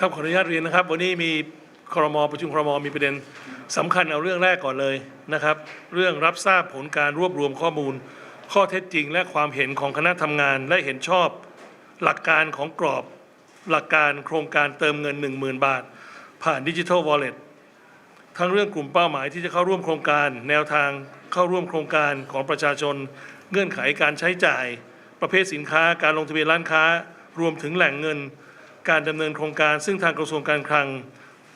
ครับขออนุญาตเรียนนะครับ วันนี้มีครมประชุมครมมีประเด็นสำคัญเอาเรื่องแรกก่อนเลยนะครับ เรื่องรับทราบผลการรวบรวมข้อมูล ข้อเท็จจริง และความเห็นของคณะทำงาน และเห็นชอบ หลักการของกรอบหลักการโครงการเติมเงิน 10,000 บาท ผ่านดิจิทัลวอลเล็ตทั้งเรื่องกลุ่มเป้าหมายที่จะเข้าร่วมโครงการ แนวทางเข้าร่วมโครงการของประชาชน เงื่อนไขการใช้จ่าย ประเภทสินค้าการลงทะเบียนร้านค้า รวมถึงแหล่งเงิน การดำเนินโครงการ ซึ่งทางกระทรวงการคลัง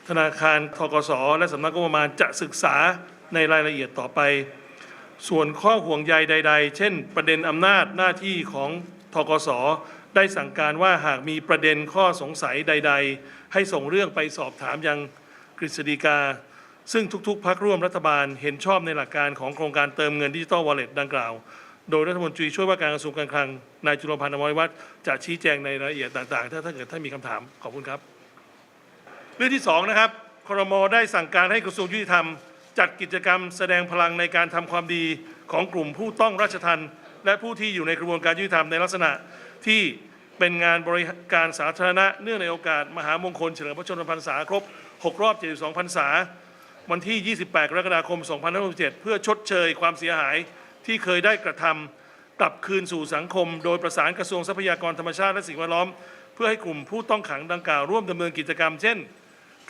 ธนาคารทกสและสำนักงบประมาณจะศึกษาในรายละเอียดต่อไป ส่วนข้อห่วงใยใด ๆ เช่น ประเด็นอำนาจหน้าที่ของทกสได้สั่งการว่าหากมีประเด็นข้อสงสัยใด ๆ ให้ส่งเรื่องไปสอบถามยังกฤษฎีกา ซึ่งทุกๆพักร่วมรัฐบาลเห็นชอบในหลักการของโครงการเติมเงินดิจิทัลวอลเล็ตดังกล่าว โดยรัฐมนตรีช่วยว่าการกระทรวงการคลังนายจุลพันธ์อมรวัฒน์จะชี้แจงในรายละเอียดต่างๆ ถ้าถ้าเกิดท่านมีคำถามขอบคุณครับ เรื่องที่สองนะครับครมได้สั่งการให้กระทรวงยุติธรรม จัดกิจกรรมแสดงพลังในการทำความดีของกลุ่มผู้ต้องราชทัณฑ์และผู้ที่อยู่ในกระบวนการยุติธรรมในลักษณะที่เป็นงานบริการสาธารณะเนื่องในโอกาสมหามงคลเฉลิมพระชนมพรรษาครบ 6 รอบ 72 พรรษา วันที่ 28 กรกฎาคม 2567 เพื่อชดเชยความเสียหาย ที่เคยได้กระทำกลับคืนสู่สังคม โดยประสานกระทรวงทรัพยากรธรรมชาติและสิ่งแวดล้อม เพื่อให้กลุ่มผู้ต้องขังดังกล่าวร่วมดำเนินกิจกรรม เช่น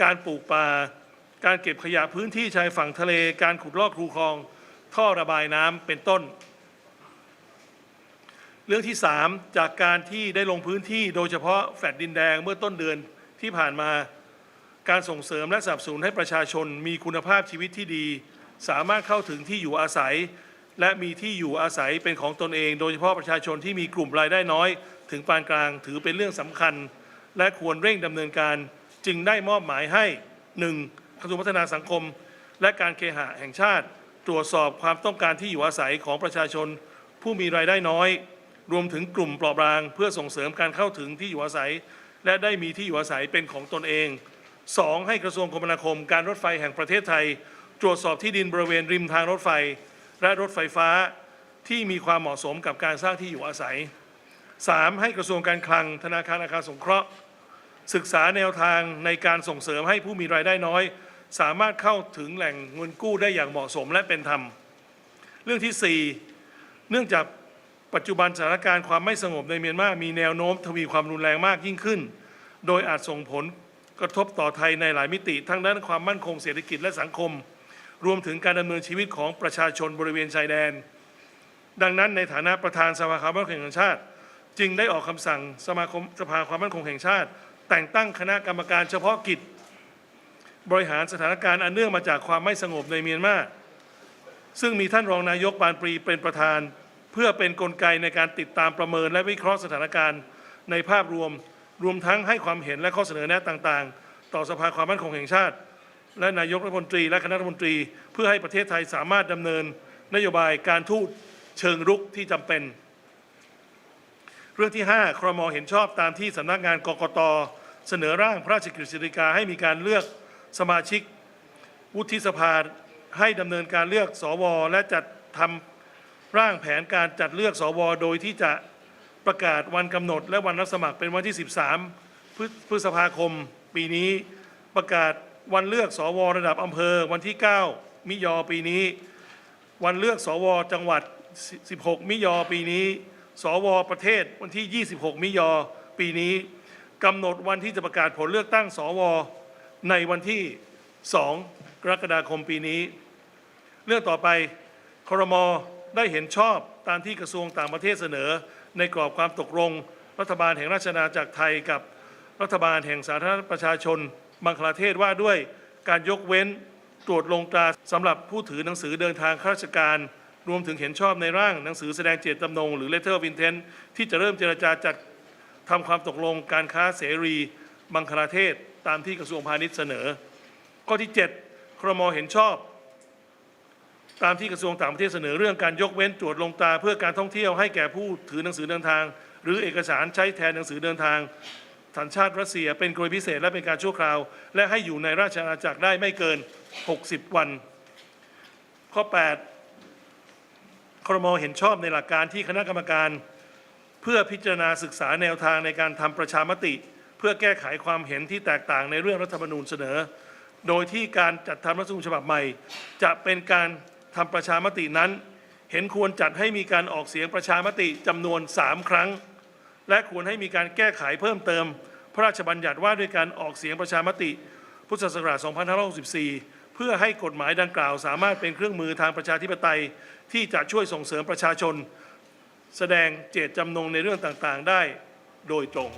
การปลูกป่า การเก็บขยะพื้นที่ชายฝั่งทะเล การขุดลอกคูคลอง ท่อระบายน้ำเป็นต้น เรื่องที่ 3 จากการที่ได้ลงพื้นที่โดยเฉพาะแฟลตดินแดงเมื่อต้นเดือนที่ผ่านมาการส่งเสริมและสนับสนุนให้ประชาชนมีคุณภาพชีวิตที่ดี สามารถเข้าถึงที่อยู่อาศัย และมีที่อยู่อาศัยเป็นของตนเอง โดยเฉพาะประชาชนที่มีกลุ่มรายได้น้อย ถึงปานกลางถือเป็นเรื่องสำคัญ และควรเร่งดำเนินการ จึงได้มอบหมายให้ 1. กระทรวงพัฒนาสังคม และการเคหะแห่งชาติ ตรวจสอบความต้องการที่อยู่อาศัยของประชาชน ผู้มีรายได้น้อย รวมถึงกลุ่มเปราะบาง เพื่อส่งเสริมการเข้าถึงที่อยู่อาศัย และได้มีที่อยู่อาศัยเป็นของตนเอง 2. ให้กระทรวงคมนาคม การรถไฟแห่งประเทศไทย ตรวจสอบที่ดินบริเวณริมทางรถไฟ และรถไฟฟ้าที่มีความเหมาะสมกับการสร้างที่อยู่อาศัย 3. ให้กระทรวงการคลังธนาคารอาคารสงเคราะห์ ศึกษาแนวทางในการส่งเสริมให้ผู้มีรายได้น้อย สามารถเข้าถึงแหล่งเงินกู้ได้อย่างเหมาะสมและเป็นธรรม เรื่องที่ 4 เนื่องจากปัจจุบันสถานการณ์ความไม่สงบในเมียนมา มีแนวโน้มทวีความรุนแรงมากยิ่งขึ้น โดยอาจส่งผลกระทบต่อไทยในหลายมิติ ทั้งด้านความมั่นคงเศรษฐกิจและสังคม รวมถึงการดำเนินชีวิตของประชาชนบริเวณชายแดน ดังนั้นในฐานะประธานสภาความมั่นคงแห่งชาติ จึงได้ออกคำสั่งสมาคมสภาความมั่นคงแห่งชาติ แต่งตั้งคณะกรรมการเฉพาะกิจ บริหารสถานการณ์อันเนื่องมาจากความไม่สงบในเมียนมาซึ่งมีท่านรองนายกปานปรีเป็นประธาน เพื่อเป็นกลไกในการติดตามประเมินและวิเคราะห์สถานการณ์ในภาพรวม รวมทั้งให้ความเห็นและข้อเสนอแนะต่าง ๆ ต่อสภาความมั่นคงแห่งชาติ และนายกรัฐมนตรีและคณะรัฐมนตรี เพื่อให้ประเทศไทยสามารถดำเนินนโยบายการทูตเชิงรุกที่จำเป็น เรื่องที่ 5ครมเห็นชอบตามที่สำนักงานกกตเสนอร่างพระราชกฤษฎีกาให้มีการเลือกสมาชิก วุฒิสภาให้ดำเนินการเลือกสวและจัดทำร่างแผนการจัดเลือกสวโดยที่จะประกาศวันกำหนด และวันรับสมัครเป็นวันที่ 13 พฤพฤษภาคมปีนี้ประกาศ วันเลือกสวระดับอำเภอวันที่ 9 มิยอปีนี้ วันเลือกสวจังหวัด 16 มิยอปีนี้ สวประเทศวันที่ 26 มิยอปีนี้กำหนดวันที่จะประกาศผลเลือกตั้งสวในวันที่ 2 กรกฎาคมปีนี้ เรื่องต่อไปครมได้เห็นชอบตามที่กระทรวงต่างประเทศเสนอ ในกรอบความตกลง รัฐบาลแห่งราชอาณาจักรไทยกับรัฐบาลแห่งสาธารณรัฐประชาชน บังคลาเทศว่าด้วยการยกเว้นตรวจลงตราสำหรับผู้ถือหนังสือเดินทางข้าราชการ รวมถึงเห็นชอบในร่างหนังสือแสดงเจตจำนง หรือ letter of intent ที่จะเริ่มเจรจาจัดทำความตกลงการค้าเสรีบังคลาเทศตามที่กระทรวงพาณิชย์เสนอ ข้อที่ 7 ครมเห็นชอบ ตามที่กระทรวงต่างประเทศเสนอเรื่องการยกเว้นตรวจลงตราเพื่อการท่องเที่ยวให้แก่ผู้ถือหนังสือเดินทาง หรือเอกสารใช้แทนหนังสือเดินทาง สัญชาติรัสเซียเป็นกรณีพิเศษและเป็นการชั่วคราว และให้อยู่ในราชอาณาจักรได้ไม่เกิน 60 วัน ข้อ 8 ครมเห็นชอบในหลักการที่คณะกรรมการ เพื่อพิจารณาศึกษาแนวทางในการทำประชามติ เพื่อแก้ไขความเห็นที่แตกต่างในเรื่องรัฐธรรมนูญเสนอ โดยที่การจัดทำรัฐธรรมนูญฉบับใหม่ จะเป็นการทำประชามตินั้น เห็นควรจัดให้มีการออกเสียงประชามติจำนวน 3 ครั้ง และควรให้มีการแก้ไขเพิ่มเติม พระราชบัญญัติว่าด้วยการออกเสียงประชามติ พุทธศักราช 2564 เพื่อให้กฎหมายดังกล่าว สามารถเป็นเครื่องมือทางประชาธิปไตย ที่จะช่วยส่งเสริมประชาชน แสดงเจตจำนงในเรื่องต่างๆ ได้โดยตรง